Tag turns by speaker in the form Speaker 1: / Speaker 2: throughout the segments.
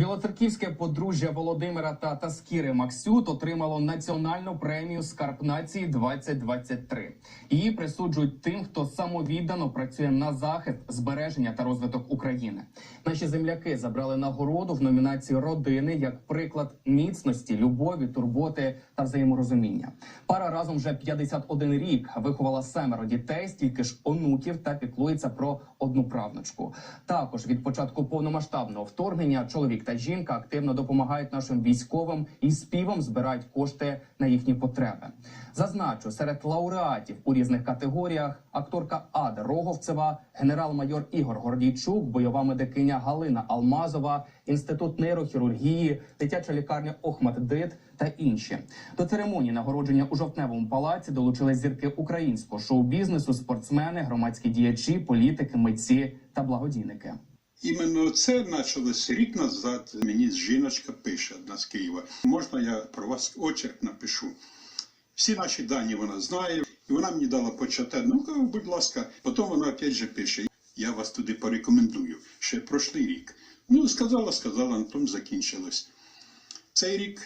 Speaker 1: Білоцерківське подружжя Володимира та Таскіри Максют отримало національну премію Скарб нації 2023. Її присуджують тим, хто самовіддано працює на захист, збереження та розвиток України. Наші земляки забрали нагороду в номінації родини як приклад міцності, любові, турботи та взаєморозуміння. Пара разом вже 51 рік виховала семеро дітей, стільки ж онуків та піклується про одну правнучку. Також від початку повномасштабного вторгнення чоловік та жінка активно допомагають нашим військовим і співом збирають кошти на їхні потреби. Зазначу серед лауреатів у різних категоріях акторка Ада Роговцева, генерал-майор Ігор Гордійчук, бойова медикиня Галина Алмазова, інститут нейрохірургії, дитяча лікарня Охматдит та інші. До церемонії нагородження у жовтневому палаці долучились зірки українського шоу-бізнесу, спортсмени, громадські діячі, політики, митці та благодійники.
Speaker 2: Іменно це почалось рік назад. Мені жіночка пише одна з Києва. Можна я про вас очерк напишу? Всі наші дані вона знає, і вона мені дала почати. Ну, будь ласка, потім вона опять же пише: я вас туди порекомендую. Ще прошлий рік. Ну, сказала, сказала, на тому закінчилось. Цей рік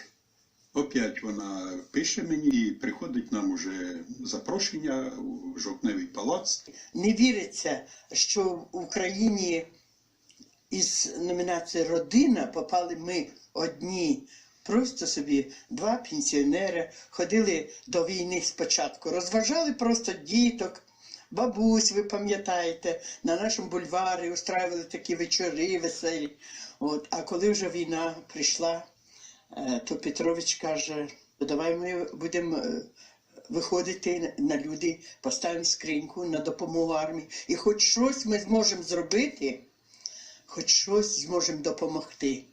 Speaker 2: опять вона пише мені і приходить нам уже запрошення у жовтневий палац.
Speaker 3: Не віриться, що в Україні із номінації Родина попали ми одні. Просто собі два пенсіонери ходили до війни спочатку, розважали просто діток, бабусь, ви пам'ятаєте, на нашому бульварі устраювали такі вечори веселі. От. А коли вже війна прийшла, е, то Петрович каже, давай ми будемо е, виходити на люди, поставимо скриньку на допомогу армії. І хоч щось ми зможемо зробити, хоч щось зможемо допомогти.